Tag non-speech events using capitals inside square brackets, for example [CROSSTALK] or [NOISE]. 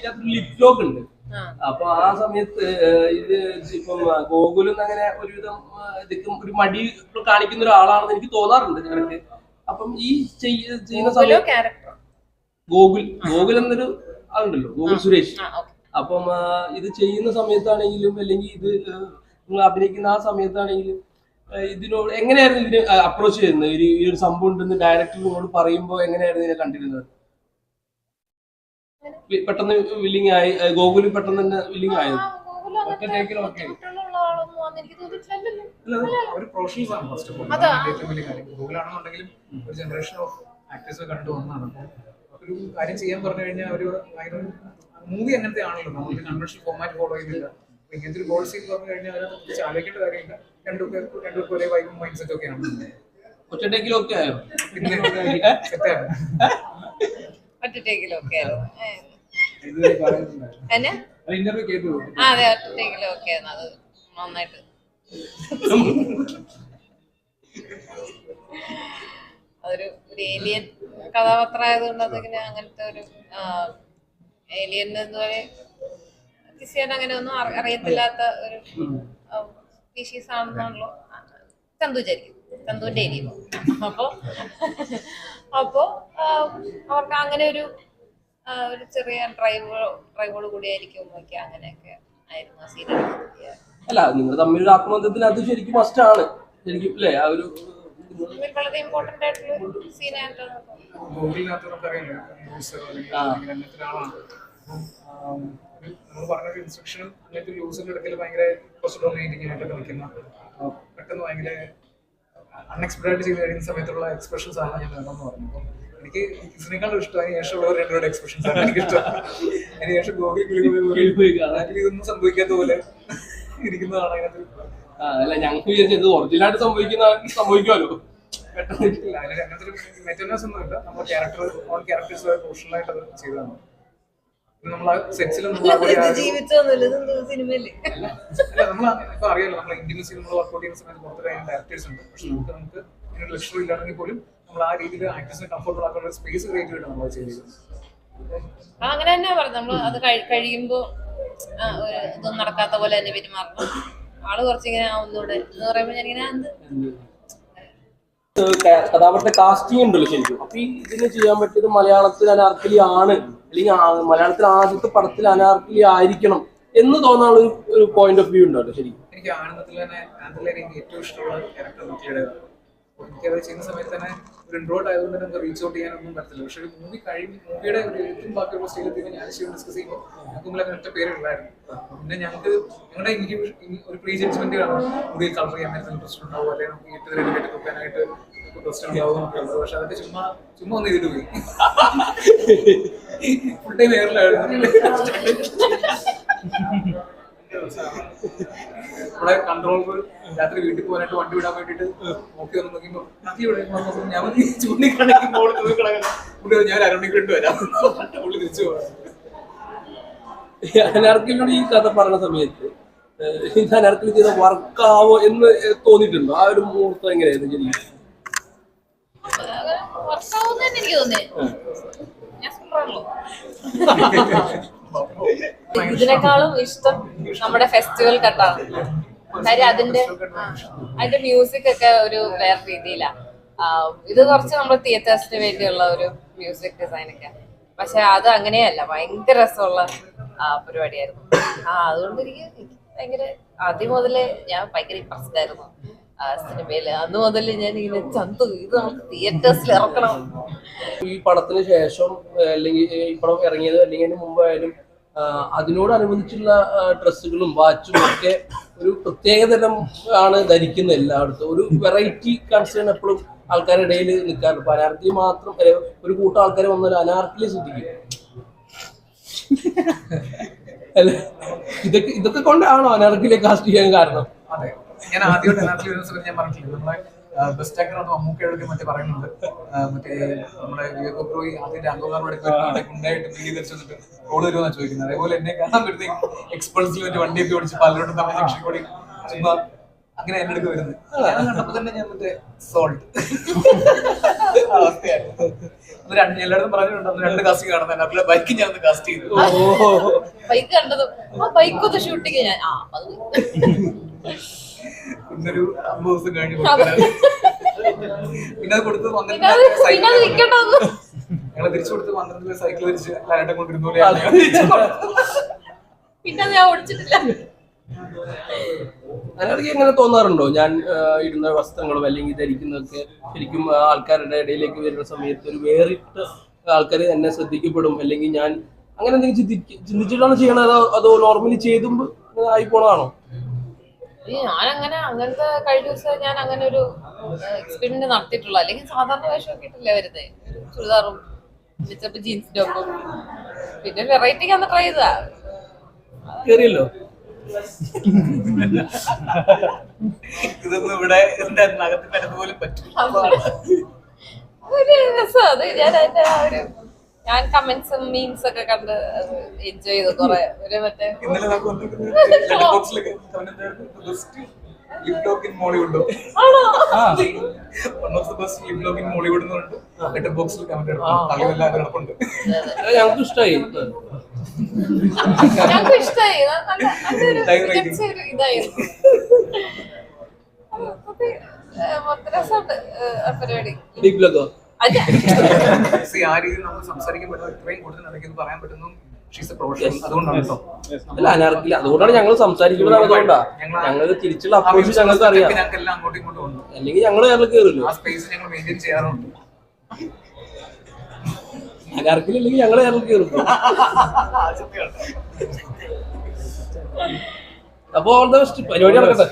ഇതിനകത്ത് lip lock ഉണ്ട്. അപ്പൊ ആ സമയത്ത് ഇത് ഇപ്പം ഗോകുലും അങ്ങനെ ഒരുവിധം ഇതൊക്കെ ഒരു മടി കാണിക്കുന്ന ഒരാളാണെന്ന് എനിക്ക് തോന്നാറുണ്ട് ഞങ്ങൾക്ക് അപ്പം ഈ ചെയ്യ- ചെയ്യുന്ന സമയത്ത് ഗോകുൽ ഗോകുൽ എന്നൊരു ആളുണ്ടല്ലോ ഗോകുൽ സുരേഷ്. അപ്പം ഇത് ചെയ്യുന്ന സമയത്താണെങ്കിലും അല്ലെങ്കിൽ ഇത് നിങ്ങൾ അഭിനയിക്കുന്ന ആ സമയത്താണെങ്കിലും ഇതിനോട് എങ്ങനെയായിരുന്നു ഇതിന് അപ്രോച്ച് ചെയ്യുന്നത്? ഈ ഒരു സംഭവം ഉണ്ടെന്ന് ഡയറക്ടർ നിങ്ങളോട് പറയുമ്പോൾ എങ്ങനെയായിരുന്നു ഇതിനെ കണ്ടിരുന്നത്? പെട്ടെന്ന് വില്ലിങ് ആയി ഗോകുലി പെട്ടെന്ന് തന്നെ വില്ലിങ് ആയത് ഗോകുലോ ഒറ്റ അങ്ങനത്തെ take ൽ okay. ബുദ്ധിമുട്ടുള്ള ആളൊന്നും ആണെന്ന് ഒരു ജനറേഷൻ ഓഫ് ആക്ടേഴ്സ് കണ്ടു വന്നതാണ്. അപ്പോൾ ഒരു കാര്യം ചെയ്യാൻ പറഞ്ഞു കഴിഞ്ഞാൽ ഒരു മൂവി അങ്ങനത്തെ ആണല്ലോ. നമ്മൾ കൺവെൻഷണൽ ഫോമാറ്റ് ഫോളോ ചെയ്യുന്നില്ല അപ്പൊ ഇങ്ങനത്തെ ഒരു ഗോൾ സീൻ പറഞ്ഞു കഴിഞ്ഞാൽ അതിനകത്ത് ആലോചിക്കേണ്ട കാര്യമില്ല. രണ്ടു പേർക്ക് രണ്ടു പേർക്ക് ഒരേ വൈബും മൈൻഡ് സെറ്റ് ഒക്കെയാണ് ഒറ്റടേക്കിലൊക്കെ ആയോ? പിന്നെ ആയിരുന്നു എന്നെ? ആ അതെ ഒറ്റ ടേക്കിലൊക്കെ ആയിരുന്നു അത് നന്നായിട്ട്. അതൊരു ഒരു ഏലിയൻ കഥാപാത്രം ആയതുകൊണ്ട് അതിങ്ങനെ അങ്ങനത്തെ ഒരു ഏലിയൻ കിസ് ചെയ്യാൻ അങ്ങനെ ഒന്നും അറി- അറിയത്തില്ലാത്ത ഒരു സ്പീഷീസ് ആണെന്നാണല്ലോ. ചന്തു ചരിക്കും ചന്തുവിന്റെ ഏരിയ അപ്പോ അപ്പോ അവർക്ക് അങ്ങനെ ഒരു ഒരു ചെറിയ ഡ്രൈവ് ഡ്രൈവോട് കൂടിയായിരിക്കും ഒക്കെ അങ്ങനെയൊക്കെ ആയിരുന്നു ആ സീരിയൽ അല്ല നിങ്ങൾ തമ്മിൽ ആത്മബന്ധത്തിന് അത് ശരിക്കും മസ്റ്റ് ആണ്. ശരിക്കും അല്ലേ ആ ഒരു വളരെ ഇമ്പോർട്ടന്റ് ആയിട്ടുള്ള സീനായിട്ട് ഗൂഗിളിനകത്ത് നമുക്കറിയാലോ ഒരു നമ്മൾ പറഞ്ഞ ഒരു ഇൻസ്ട്രക്ഷനും അങ്ങനത്തെ ഒരു ഭയങ്കര കുറച്ച് ഡൊമിനേറ്റിംഗ് പെട്ടെന്ന് ഭയങ്കര അൺഎക്സ്പെക്ടഡ് ആയിട്ട് ചെയ്ത് കഴിയുന്ന സമയത്തുള്ള എക്സ്പ്രഷൻസ് ആണ് ഞാൻ വേണമെന്ന് പറഞ്ഞു അപ്പം എനിക്ക് ഇതിനേക്കാളും ഇഷ്ടം അതിന് ശേഷമുള്ളവർ രണ്ടുപേരുടെ എക്സ്പ്രഷൻസ് ആണ് എനിക്ക് ഇഷ്ടം അതിന് ശേഷം കാണാൻ. ഇതൊന്നും സംഭവിക്കാത്ത പോലെ ഇരിക്കുന്നതാണ് അതിനകത്ത്. അല്ല ഞങ്ങൾക്ക് വിചാരിച്ചത് ഒറിജിനലായിട്ട് സംഭവിക്കുന്ന സംഭവിക്കുമല്ലോ പെട്ടെന്ന്. അങ്ങനത്തെ ഒരു മെറ്റനസ് ഒന്നുമില്ല. നമ്മുടെ ക്യാരക്ടർ ഓൺ ക്യാരക്ടേഴ്സ് പ്രൊഫഷണൽ ആയിട്ട് അത് ചെയ്തതാണ്. അറിയാലോ നമ്മൾ വർക്ക്ഔട്ട് ചെയ്യുന്ന സമയത്ത് ഡയറക്ടേഴ്സ് ഉണ്ട്. പക്ഷെ നമുക്ക് നമുക്ക് ഇതിനൊരു ലക്ഷറി ഇല്ലാണെങ്കിൽ പോലും നമ്മൾ ആ രീതിയിൽ ആക്ടേഴ്സിനെ കംഫർട്ടബിൾ ആക്കാനുള്ള സ്പേസ് ക്രിയേറ്റ് ചെയ്തിട്ട് നമ്മൾ ചെയ്തത്. അങ്ങനെ തന്നെ പറഞ്ഞു നമ്മൾ അത് കഴിയുമ്പോൾ കഴിയുമ്പോ ഒരു ഇതൊന്നും നടക്കാത്ത പോലെ തന്നെ പെരുമാറണം. ആൾ കുറച്ചിങ്ങനെ ആ, ഒന്നുകൂടെ എന്ന് പറയുമ്പോ ഞാനിങ്ങനെ എന്ത്? കഥാപാത്രത്തെ കാസ്റ്റിംഗ് ഉണ്ടല്ലോ ശരിക്കും. അപ്പൊ ഇതിന് ചെയ്യാൻ പറ്റിയത് മലയാളത്തിൽ അനാർക്കലി ആണ്. അല്ലെങ്കിൽ മലയാളത്തിൽ ആദ്യത്തെ പടത്തിൽ അനാർക്കലി ആയിരിക്കണം എന്ന് തോന്നാനുള്ള ഒരു- പോയിന്റ് ഓഫ് വ്യൂ ഉണ്ടല്ലോ ശരി എനിക്ക് ആനന്ദത്തിൽ തന്നെ എനിക്ക് ഏറ്റവും ഇഷ്ടമുള്ള ക്യാരക്ടർ നോക്കിയുടെ എനിക്കത് ചെയ്യുന്ന സമയത്ത് തന്നെ ഒരു ഇൻട്രോട്ട് ആയതുകൊണ്ട് തന്നെ നമുക്ക് റീച്ച് ഔട്ട് ചെയ്യാനൊന്നും പറ്റില്ല പക്ഷെ ഒരു മൂവി കഴിഞ്ഞ് മൂവിയുടെ ഒരു ഏറ്റവും ബാക്കിയുള്ള സ്റ്റേജിൽ ഞാൻ ചെയ്യുമ്പോൾ ഡിസ്കസ് ചെയ്യുമ്പോൾ ഞങ്ങൾക്ക് അങ്ങനെ ഒറ്റ പേരുണ്ടായിരുന്നു പിന്നെ ഞങ്ങൾക്ക് ഞങ്ങളുടെ എനിക്ക് ഒരു പ്രീ ജഡ്ജ്മെന്റ് കാണാം. മൂവി കളർ ചെയ്യാൻ നേരത്തെ ഇൻട്രസ്റ്റ് ഉണ്ടാവും. അല്ലെങ്കിൽ നമുക്ക് ഏറ്റവും കെട്ടി നോക്കാനായിട്ട് ഇൻട്രസ്റ്റ് ഉണ്ടാവും നമുക്കുള്ളത് പക്ഷെ അതൊക്കെ ചുമ്മാ ചുമ്മാ ഒന്ന് ചെയ്തിട്ട് പോയി. ഫുൾ ടൈം എയറിലായിരുന്നു ഇവിടെ കൺട്രോൾ രാത്രി വീട്ടിൽ പോകാനായിട്ട് വണ്ടി വിടാൻ വേണ്ടിട്ട് നോക്കി വന്ന് നോക്കിയപ്പോ രാത്രി ഇവിടെ ഞാൻ വന്ന് ചൂണ്ടിക്കണക്കി പുള്ളി ഞാൻ അരമണിക്കൂട്ട് വരാം. പുള്ളി തിരിച്ചു പോകാം അനാർക്കലിനോട് ഈ കഥ പറഞ്ഞ സമയത്ത് ഇത് അനാർക്കലി ചെയ്ത വർക്കാവോ എന്ന് തോന്നിയിട്ടുണ്ടോ? ആ ഒരു മുഹൂർത്തം എങ്ങനെയായിരുന്നു ശരിക്കും? വർഷാവുന്ന തന്നെ എനിക്ക് തോന്നി ഞാൻ സൂപ്പറാണല്ലോ ഇതിനേക്കാളും ഇഷ്ടം നമ്മുടെ ഫെസ്റ്റിവൽ കട്ടാണ് കാര്യം അതിന്റെ അതിന്റെ മ്യൂസിക് ഒക്കെ ഒരു വേറെ രീതിയിലാണ് ഇത് കുറച്ച് നമ്മൾ തിയേറ്റേഴ്സിന് വേണ്ടിയുള്ള ഒരു മ്യൂസിക് ഡിസൈൻ ഒക്കെ. പക്ഷെ അത് അങ്ങനെയല്ല ഭയങ്കര രസമുള്ള പരിപാടിയായിരുന്നു. ആ അതുകൊണ്ട് എനിക്ക് ഭയങ്കര ആദ്യം മുതലേ ഞാൻ ഭയങ്കര ഇമ്പ്രസ്ഡ് ആയിരുന്നു സിനിമയിൽ. അന്ന് മുതൽ ഞാൻ ഇങ്ങനെ ചന്തു ഇത് തിയേറ്റേഴ്സിൽ ഇറക്കണം. ഈ പടത്തിന് ശേഷം അല്ലെങ്കിൽ ഈ പടം ഇറങ്ങിയത് അല്ലെങ്കിൽ അതിന് മുമ്പായാലും അതിനോടനുബന്ധിച്ചുള്ള ഡ്രസ്സുകളും വാച്ചും ഒക്കെ ഒരു പ്രത്യേകതരം ആണ് ധരിക്കുന്നത് എല്ലായിടത്തും. ഒരു വെറൈറ്റി കൺസേൺ എപ്പോഴും ആൾക്കാരുടെ ഇടയിൽ നിൽക്കാറുണ്ട്. അപ്പൊ അനാർക്കലി മാത്രം ഒരു കൂട്ടം ആൾക്കാർ വന്നാൽ അനാർക്കലി ശ്രദ്ധിക്കും. അല്ല ഇതൊക്കെ ഇതൊക്കെ കൊണ്ടാണോ അനാർക്കലിയെ കാസ്റ്റ് ചെയ്യാൻ കാരണം? അതെ. ഞാൻ ആദ്യമായിട്ട് ഞാൻ പറഞ്ഞിട്ടില്ല നമ്മളെ ബെസ്റ്റ് ആക്ടർ ആണ് മമ്മൂക്കയുടെ മറ്റേ പറയുന്നുണ്ട്. മറ്റേ നമ്മുടെ വിവേക് ബ്രോയി ആദ്യം അംഗമാരുടെ ഉണ്ടായിട്ട് നീതി ധരിച്ചു വന്നിട്ട് റോഡ് വരുമെന്നാണ് ചോദിക്കുന്നത്. അതേപോലെ എന്നെ കാണാൻ പറ്റുന്ന എക്സ്പൾസിൽ മറ്റേ വണ്ടിയൊക്കെ ഓടിച്ച് പലരോടും തമ്മിൽ ജംഗ്ഷൻ കൂടി ചുമ്മാ അങ്ങനെ എന്റെ അടുത്ത് വരുന്നത്. കണ്ടപ്പോ തന്നെ ഞാൻ മറ്റേ സോൾട്ട് അവസ്ഥയായിരുന്നു രണ്ട് എല്ലായിടത്തും പറഞ്ഞിട്ടുണ്ട് അന്ന് രണ്ട് കാസ്റ്റിംഗ് കാണുന്നത് അതിലെ ബൈക്ക് ഞാൻ കാസ്റ്റ് ചെയ്തു. ബൈക്ക് കണ്ടതും. ആ ബൈക്ക് ഒന്ന് ഷൂട്ടിങ് ഞാൻ ആ [LAUGHS] പിന്നൊരു അമ്പത് ദിവസം കഴിഞ്ഞ്. പിന്നെ അത് കൊടുത്ത് പന്ത്രണ്ട് ഞങ്ങൾ തിരിച്ചു കൊടുത്ത് പന്ത്രണ്ടിൽ സൈക്കിൾ തിരിച്ച് ലാലേട്ടൻ കൊണ്ടിരുന്ന. പിന്നെ ഞാൻ ഓടിച്ചിട്ടില്ല. അതിനിടയ്ക്ക് എങ്ങനെ തോന്നാറുണ്ടോ? ഞാൻ ഇടുന്ന വസ്ത്രങ്ങളും അല്ലെങ്കിൽ ധരിക്കുന്നതൊക്കെ ശരിക്കും ആ, ആൾക്കാരുടെ ഇടയിലേക്ക് വരുന്ന സമയത്ത് ഒരു വേറിട്ട് ആൾക്കാർ എന്നെ ശ്രദ്ധിക്കപ്പെടും. അല്ലെങ്കിൽ ഞാൻ അങ്ങനെ എന്തെങ്കിലും ചിന്തിച്ചിട്ടാണ് ചെയ്യണത്? അതോ അതോ നോർമലി ചെയ്തും ആയി പോണതാണോ? ഞാൻ അങ്ങനെ അങ്ങനത്തെ കഴിഞ്ഞ ദിവസം ഞാൻ അങ്ങനെ ഒരു എക്സ്പെരിമെന്റ് നടത്തിയിട്ടുള്ളൂ. അല്ലെങ്കിൽ സാധാരണ വേഷമൊക്കെ ഇട്ടില്ലേ വരുന്നത് ചുരിദാറും ചിലപ്പോ ജീൻസിന്റെ ഒപ്പം. പിന്നെ വെറൈറ്റിക്ക് അന്ന് ട്രൈ ചെയ്താ കേറിയല്ലോ? ഇതൊന്നും ഇവിടെ പോലും പറ്റും ഒരു രസം. അത് ഞാൻ അതിന്റെ ആ ഒരു ഞാൻ കമന്റ്സും മീംസ് ഒക്കെ കണ്ട് എൻജോയ് ചെയ്തു കുറെ. ഒരു മറ്റേ lip lock in മോളിവുഡോ one of the best lip lock in Mollywood എന്ന് പറഞ്ഞിട്ട് ലെറ്റർ ബോക്സിൽ കമന്റ് എടുക്കും തലവെല്ലാം കിടപ്പുണ്ട് ഞങ്ങൾക്ക് ഇഷ്ടമായി ഞങ്ങൾക്ക് ഇഷ്ടമായി നല്ല [LAUGHS] നല്ലൊരു Time മികച്ച ഒരു ഇതായിരുന്നു. മൊത്തം പരിപാടി. അല്ല. [LAUGHS] See, ആ രീതിയിൽ നമുക്ക് സംസാരിക്കാൻ പറ്റുന്ന ഇത്രയും കൂടുതൽ നടക്കുന്നത് പറയാൻ പറ്റുന്നു. അതുകൊണ്ടാണ് കേട്ടോ. അല്ല അനാർക്കില്ല അതുകൊണ്ടാണ് ഞങ്ങൾ സംസാരിക്കുന്നത് അതുകൊണ്ടാ. ഞങ്ങൾ തിരിച്ചുള്ള അപ്രോച്ച് ഞങ്ങൾക്ക് അറിയാം അല്ലെങ്കിൽ ഞങ്ങൾ കയറില്ലോ ഞങ്ങൾ ചെയ്യാറുണ്ട്. അനാർക്കില്ലെങ്കിൽ ഞങ്ങൾ കേരളം കയറും അപ്പൊ ഓൾ ദ ബെസ്റ്റ് പരിപാടി നടക്കട്ടെ.